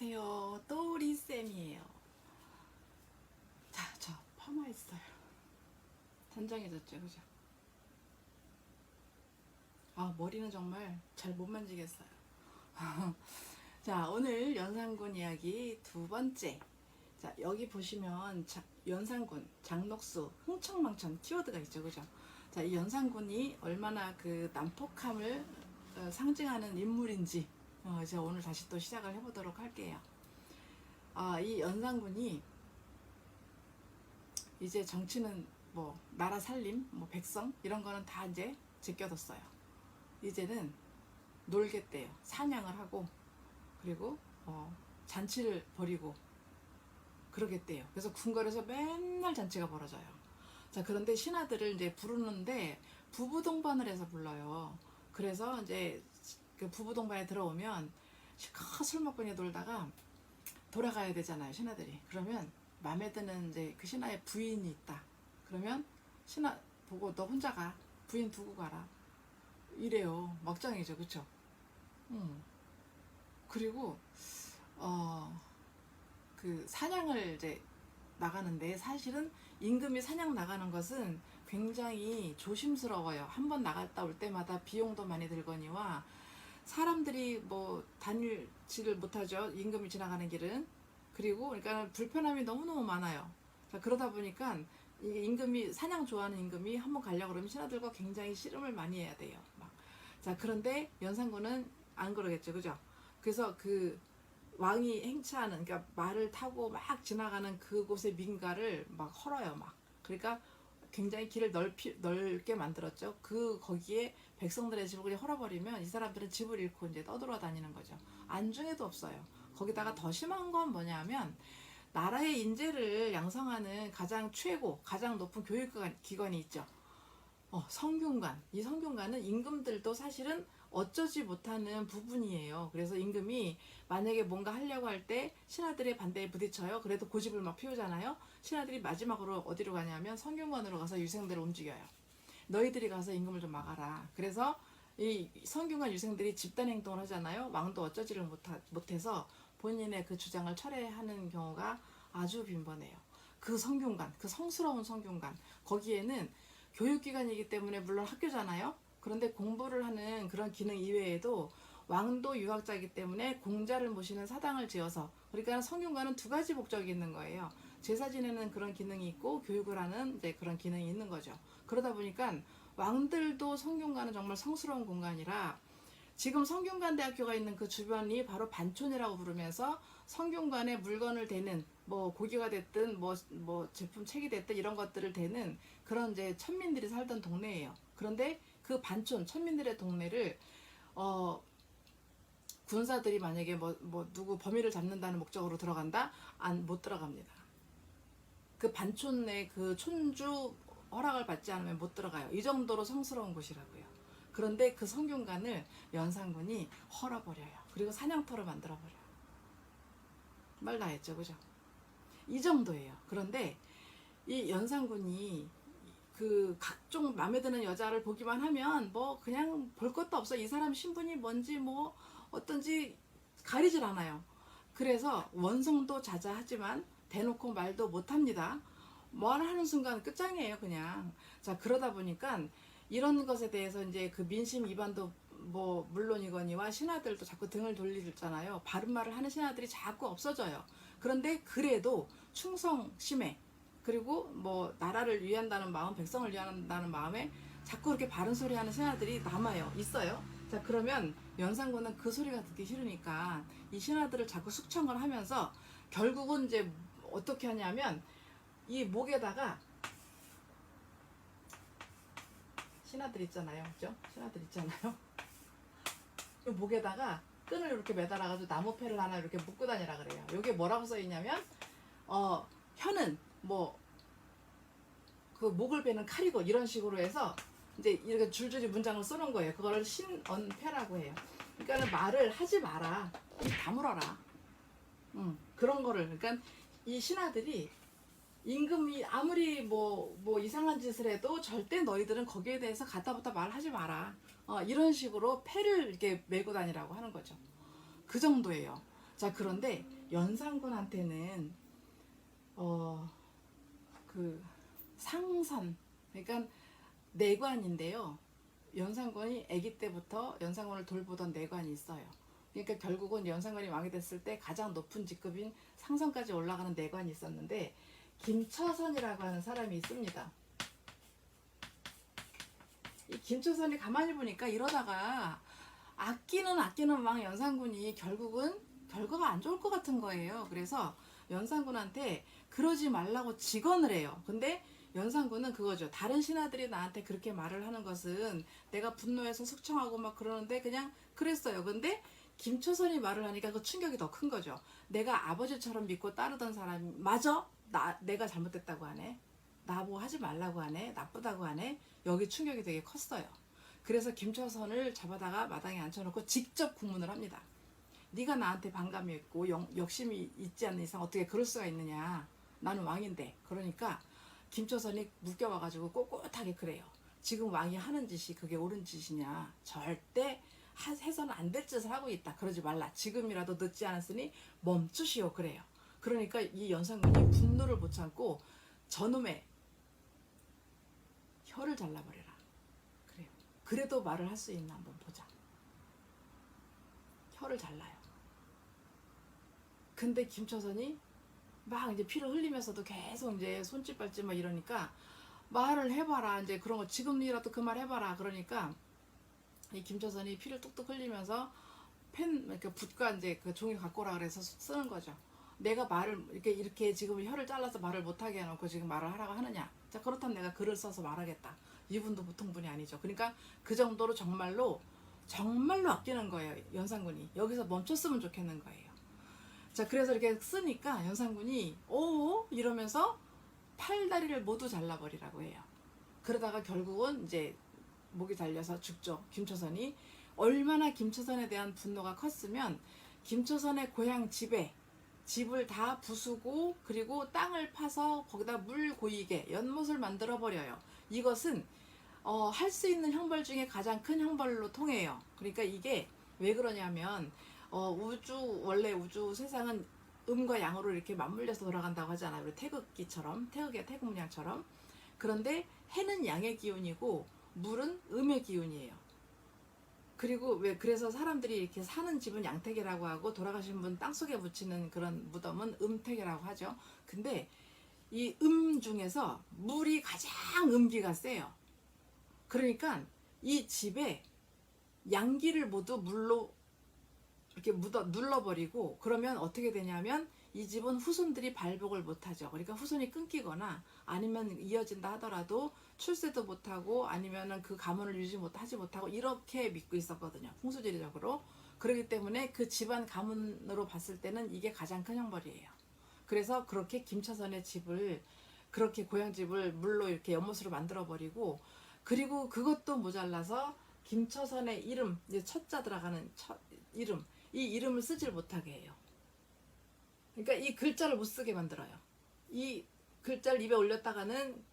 안녕하세요. 또 우리 쌤이에요. 자, 저 파마했어요. 단정해졌죠, 그죠? 아, 머리는 정말 잘 못 만지겠어요. 자, 오늘 연산군 이야기 두 번째. 자, 여기 보시면 자, 연산군, 장녹수, 흥청망청 키워드가 있죠, 그죠? 자, 이 연산군이 얼마나 그 난폭함을 어, 상징하는 인물인지 어, 이제 오늘 다시 또 시작을 해보도록 할게요. 아, 이 연산군이 이제 정치는 뭐 나라 살림, 뭐 백성 이런 거는 다 이제 제껴뒀어요. 이제는 놀겠대요. 사냥을 하고 그리고 어, 잔치를 벌이고 그러겠대요. 그래서 궁궐에서 맨날 잔치가 벌어져요. 자 그런데 신하들을 이제 부르는데 부부 동반을 해서 불러요. 그래서 이제 그 부부 동반에 들어오면 실컷 술 먹고 이제 놀다가 돌아가야 되잖아요 신하들이. 그러면 마음에 드는 이제 그 신하의 부인이 있다. 그러면 신하 보고 너 혼자 가. 부인 두고 가라. 이래요. 막장이죠, 그쵸? 음. 그리고 어 그 사냥을 이제 나가는데 사실은 임금이 사냥 나가는 것은 굉장히 조심스러워요. 한 번 나갔다 올 때마다 비용도 많이 들거니와 사람들이 뭐 다닐지를 못하죠. 임금이 지나가는 길은. 그리고 그러니까 불편함이 너무너무 많아요. 자, 그러다 보니까 임금이 사냥 좋아하는 임금이 한번 가려고 그러면 신하들과 굉장히 씨름을 많이 해야 돼요. 막. 자, 그런데 연산군은 안 그러겠죠. 그죠? 그래서 그 왕이 행차하는 그러니까 말을 타고 막 지나가는 그곳의 민가를 막 헐어요. 막. 그러니까 굉장히 길을 넓히, 넓게 만들었죠. 그 거기에 백성들의 집을 그냥 헐어버리면 이 사람들은 집을 잃고 이제 떠돌아 다니는 거죠. 안중에도 없어요. 거기다가 더 심한 건 뭐냐면 나라의 인재를 양성하는 가장 최고, 가장 높은 교육 기관이 있죠. 어, 성균관. 이 성균관은 임금들도 사실은 어쩌지 못하는 부분이에요. 그래서 임금이 만약에 뭔가 하려고 할 때 신하들의 반대에 부딪혀요. 그래도 고집을 막 피우잖아요. 신하들이 마지막으로 어디로 가냐면 성균관으로 가서 유생들을 움직여요. 너희들이 가서 임금을 좀 막아라. 그래서 이 성균관 유생들이 집단 행동을 하잖아요. 왕도 어쩌지를 못하, 못해서 본인의 그 주장을 철회하는 경우가 아주 빈번해요. 그 성균관, 그 성스러운 성균관, 거기에는 교육기관이기 때문에 물론 학교잖아요. 그런데 공부를 하는 그런 기능 이외에도 왕도 유학자이기 때문에 공자를 모시는 사당을 지어서 그러니까 성균관은 두 가지 목적이 있는 거예요. 제사 지내는 그런 기능이 있고 교육을 하는 이제 그런 기능이 있는 거죠. 그러다 보니까 왕들도 성균관은 정말 성스러운 공간이라 지금 성균관 대학교가 있는 그 주변이 바로 반촌이라고 부르면서 성균관에 물건을 대는 뭐 고기가 됐든 뭐 뭐 제품 책이 됐든 이런 것들을 대는 그런 이제 천민들이 살던 동네예요. 그런데 그 반촌 천민들의 동네를 어 군사들이 만약에 뭐, 뭐 누구 범인을 잡는다는 목적으로 들어간다? 안 못 들어갑니다. 그 반촌의 그 촌주 허락을 받지 않으면 못 들어가요. 이 정도로 성스러운 곳이라고요. 그런데 그 성균관을 연산군이 헐어버려요. 그리고 사냥터를 만들어버려요. 말 나했죠, 그죠? 이 정도예요. 그런데 이 연산군이 그 각종 마음에 드는 여자를 보기만 하면 뭐 그냥 볼 것도 없어. 이 사람 신분이 뭔지 뭐 어떤지 가리질 않아요. 그래서 원성도 자자하지만 대놓고 말도 못합니다. 뭘 하는 순간 끝장이에요, 그냥. 자, 그러다 보니까 이런 것에 대해서 이제 그 민심 위반도 뭐 물론이거니와 신하들도 자꾸 등을 돌리잖아요. 바른 말을 하는 신하들이 자꾸 없어져요. 그런데 그래도 충성 심해. 그리고 뭐 나라를 위한다는 마음, 백성을 위한다는 마음에 자꾸 그렇게 바른 소리 하는 신하들이 남아요. 있어요. 자, 그러면 연산군은 그 소리가 듣기 싫으니까 이 신하들을 자꾸 숙청을 하면서 결국은 이제 어떻게 하냐면 이 목에다가 신하들 있잖아요. 그죠? 신하들 있잖아요. 이 목에다가 끈을 이렇게 매달아가지고 나무패를 하나 이렇게 묶고 다니라 그래요. 이게 뭐라고 써 있냐면, 어, 혀는 뭐, 그 목을 베는 칼이고 이런 식으로 해서 이제 이렇게 줄줄이 문장을 써놓은 거예요. 그거를 신언패라고 해요. 그러니까 말을 하지 마라. 입 다물어라. 음, 그런 거를. 그러니까 이 신하들이 임금이 아무리 뭐, 뭐 이상한 짓을 해도 절대 너희들은 거기에 대해서 갖다부터 말하지 마라. 어, 이런 식으로 패를 이렇게 메고 다니라고 하는 거죠. 그 정도예요. 자 그런데 연산군한테는 어 그 상선 그러니까 내관인데요. 연산군이 아기 때부터 연산군을 돌보던 내관이 있어요. 그러니까 결국은 연산군이 왕이 됐을 때 가장 높은 직급인 상선까지 올라가는 내관이 있었는데 김처선이라고 하는 사람이 있습니다. 이 김처선이 가만히 보니까 이러다가 아끼는 아끼는 왕 연산군이 결국은 결과가 안 좋을 것 같은 거예요. 그래서 연산군한테 그러지 말라고 직언을 해요. 근데 연산군은 그거죠. 다른 신하들이 나한테 그렇게 말을 하는 것은 내가 분노해서 숙청하고 막 그러는데 그냥 그랬어요. 근데 김초선이 말을 하니까 그 충격이 더 큰 거죠. 내가 아버지처럼 믿고 따르던 사람이 마저 나 내가 잘못됐다고 하네. 나 뭐 하지 말라고 하네. 나쁘다고 하네. 여기 충격이 되게 컸어요. 그래서 김초선을 잡아다가 마당에 앉혀놓고 직접 국문을 합니다. 네가 나한테 반감이 있고 영- 욕심이 있지 않는 이상 어떻게 그럴 수가 있느냐. 나는 왕인데. 그러니까 김초선이 묶여와가지고 꼿꼿하게 그래요. 지금 왕이 하는 짓이 그게 옳은 짓이냐. 절대 하- 해서는 안 될 짓을 하고 있다. 그러지 말라. 지금이라도 늦지 않았으니 멈추시오. 그래요. 그러니까 이 연산군이 분노를 못 참고 저놈의 혀를 잘라버려라. 그래요. 그래도 말을 할 수 있나 한번 보자. 혀를 잘라요. 근데 김초선이 막 이제 피를 흘리면서도 계속 이제 손짓발짓 막 이러니까 말을 해봐라 이제 그런 거 지금이라도 그 말 해봐라 그러니까 이 김초선이 피를 뚝뚝 흘리면서 펜 이렇게 붓과 이제 그 종이 갖고 오라 그래서 쓰는 거죠. 내가 말을 이렇게 이렇게 지금 혀를 잘라서 말을 못하게 해놓고 지금 말을 하라고 하느냐? 자 그렇다면 내가 글을 써서 말하겠다. 이분도 보통 분이 아니죠. 그러니까 그 정도로 정말로 정말로 아끼는 거예요 연산군이 여기서 멈췄으면 좋겠는 거예요. 자 그래서 이렇게 쓰니까 연산군이 오 이러면서 팔다리를 모두 잘라버리라고 해요. 그러다가 결국은 이제 목이 달려서 죽죠. 김초선이 얼마나 김초선에 대한 분노가 컸으면 김초선의 고향 집에 집을 다 부수고 그리고 땅을 파서 거기다 물 고이게 연못을 만들어 버려요. 이것은 어, 할 수 있는 형벌 중에 가장 큰 형벌로 통해요. 그러니까 이게 왜 그러냐면 어, 우주 원래 우주 세상은 음과 양으로 이렇게 맞물려서 돌아간다고 하잖아요. 우리 태극기처럼 태극의 태국 문양처럼 그런데 해는 양의 기운이고 물은 음의 기운이에요. 그리고 왜 그래서 사람들이 이렇게 사는 집은 양택이라고 하고 돌아가신 분 땅속에 묻히는 그런 무덤은 음택이라고 하죠. 근데 이 음 중에서 물이 가장 음기가 세요. 그러니까 이 집에 양기를 모두 물로 이렇게 묻어 눌러버리고 그러면 어떻게 되냐면 이 집은 후손들이 발복을 못하죠. 그러니까 후손이 끊기거나 아니면 이어진다 하더라도 출세도 못하고 아니면은 그 가문을 유지 못하지 못하고 이렇게 믿고 있었거든요. 풍수지리적으로. 그렇기 때문에 그 집안 가문으로 봤을 때는 이게 가장 큰 형벌이에요. 그래서 그렇게 김차선의 집을 그렇게 고향 집을 물로 이렇게 연못으로 만들어 버리고 그리고 그것도 모자라서 김처선의 이름 이제 첫자 들어가는 첫 이름 이 이름을 쓰질 못하게 해요. 그러니까 이 글자를 못 쓰게 만들어요. 이 글자를 입에 올렸다가는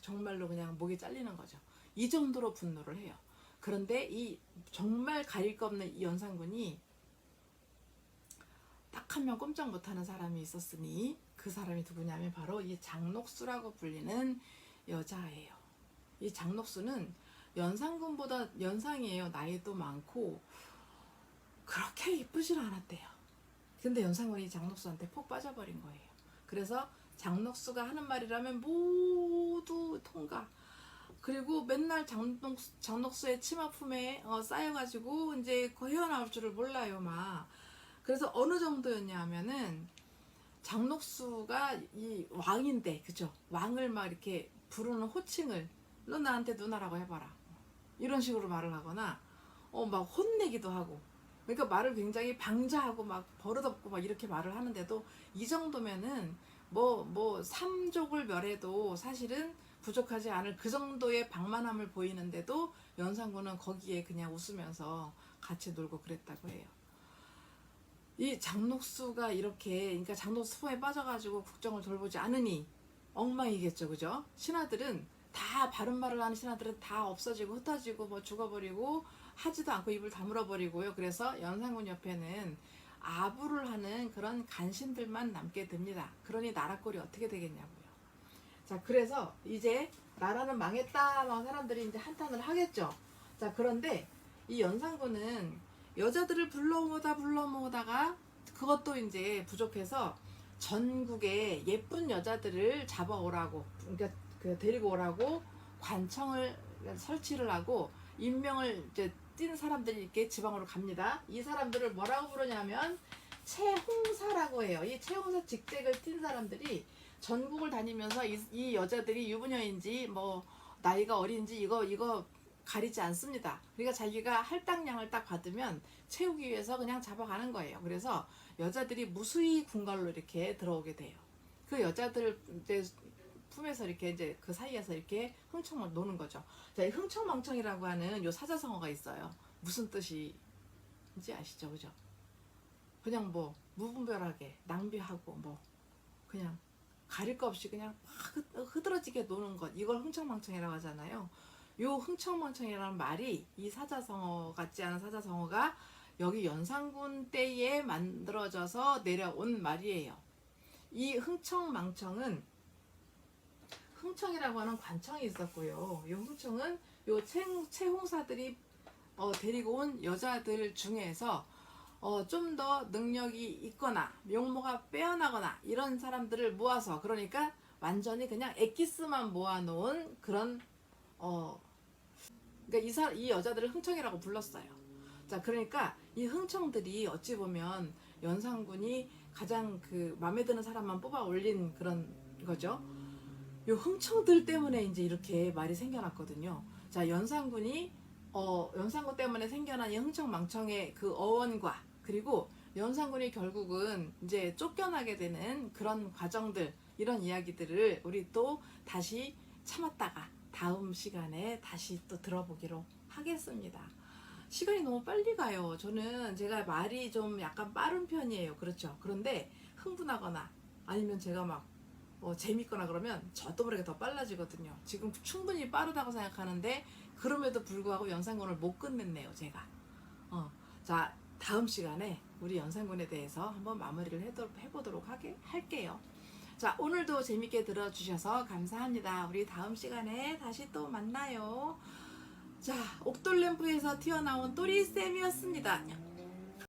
정말로 그냥 목이 잘리는 거죠. 이 정도로 분노를 해요. 그런데 이 정말 가릴 거 없는 이 연산군이 딱 한 명 꼼짝 못하는 사람이 있었으니 그 사람이 누구냐면 바로 이 장록수라고 불리는 여자예요. 이 장록수는 연상군보다 연상이에요. 나이도 많고 그렇게 이쁘질 않았대요. 근데 연상군이 장록수한테 푹 빠져버린 거예요. 그래서 장록수가 하는 말이라면 모두 통과. 그리고 맨날 장록, 장록수의 치마품에 어, 쌓여가지고 이제 그 헤어나올 줄을 몰라요, 막. 그래서 어느 정도였냐면은 장록수가 이 왕인데, 그죠? 왕을 막 이렇게 부르는 호칭을 너 나한테 누나라고 해봐라. 이런 식으로 말을 하거나, 어, 막 혼내기도 하고. 그러니까 말을 굉장히 방자하고 막 버릇없고 막 이렇게 말을 하는데도 이 정도면은 뭐, 뭐, 삼족을 멸해도 사실은 부족하지 않을 그 정도의 방만함을 보이는데도 연산군은 거기에 그냥 웃으면서 같이 놀고 그랬다고 해요. 이 장록수가 이렇게, 그러니까 장록수 품에 빠져가지고 국정을 돌보지 않으니 엉망이겠죠, 그죠? 신하들은 다 바른 말을 하는 신하들은 다 없어지고 흩어지고 뭐 죽어버리고 하지도 않고 입을 다물어 버리고요. 그래서 연산군 옆에는 아부를 하는 그런 간신들만 남게 됩니다. 그러니 나라 꼴이 어떻게 되겠냐고요. 자, 그래서 이제 나라는 망했다. 막 사람들이 이제 한탄을 하겠죠. 자, 그런데 이 연산군은 여자들을 불러모다 불러모다가 그것도 이제 부족해서 전국에 예쁜 여자들을 잡아오라고 그러니까 그 데리고 오라고 관청을 설치를 하고 임명을 이제 띈 사람들이 이렇게 지방으로 갑니다. 이 사람들을 뭐라고 부르냐면 채홍사라고 해요. 이 채홍사 직책을 띈 사람들이 전국을 다니면서 이, 이 여자들이 유부녀인지 뭐 나이가 어린지 이거 이거 가리지 않습니다. 그러니까 자기가 할당량을 딱 받으면 채우기 위해서 그냥 잡아가는 거예요. 그래서 여자들이 무수히 궁궐로 이렇게 들어오게 돼요. 그 여자들 이제 품에서 이렇게 이제 그 사이에서 이렇게 흥청을 노는 거죠. 자, 이 흥청망청이라고 하는 요 사자성어가 있어요. 무슨 뜻인지 아시죠, 그죠? 그냥 뭐 무분별하게 낭비하고 뭐 그냥 가릴 거 없이 그냥 막 흐- 흐드러지게 노는 것 이걸 흥청망청이라고 하잖아요. 요 흥청망청이라는 말이 이 사자성어 같지 않은 사자성어가 여기 연산군 때에 만들어져서 내려온 말이에요. 이 흥청망청은 흥청이라고 하는 관청이 있었고요. 이 흥청은 요 채, 채홍사들이 어, 데리고 온 여자들 중에서 어, 좀 더 능력이 있거나 용모가 빼어나거나 이런 사람들을 모아서 그러니까 완전히 그냥 엑기스만 모아놓은 그런 어 그러니까 이, 사, 이 여자들을 흥청이라고 불렀어요. 자 그러니까 이 흥청들이 어찌 보면 연산군이 가장 그 마음에 드는 사람만 뽑아 올린 그런 거죠. 요 흥청들 때문에 이제 이렇게 말이 생겨났거든요. 자 연산군이 어 연산군 때문에 생겨난 이 흥청망청의 그 어원과 그리고 연산군이 결국은 이제 쫓겨나게 되는 그런 과정들 이런 이야기들을 우리 또 다시 참았다가 다음 시간에 다시 또 들어보기로 하겠습니다. 시간이 너무 빨리 가요. 저는 제가 말이 좀 약간 빠른 편이에요. 그렇죠. 그런데 흥분하거나 아니면 제가 막 어, 재밌거나 그러면 저도 모르게 더 빨라지거든요. 지금 충분히 빠르다고 생각하는데 그럼에도 불구하고 연산군을 못 끝냈네요. 제가. 어, 자 다음 시간에 우리 연산군에 대해서 한번 마무리를 해보도록 하게, 할게요. 자 오늘도 재밌게 들어주셔서 감사합니다. 우리 다음 시간에 다시 또 만나요. 자 옥돌램프에서 튀어나온 또리쌤이었습니다.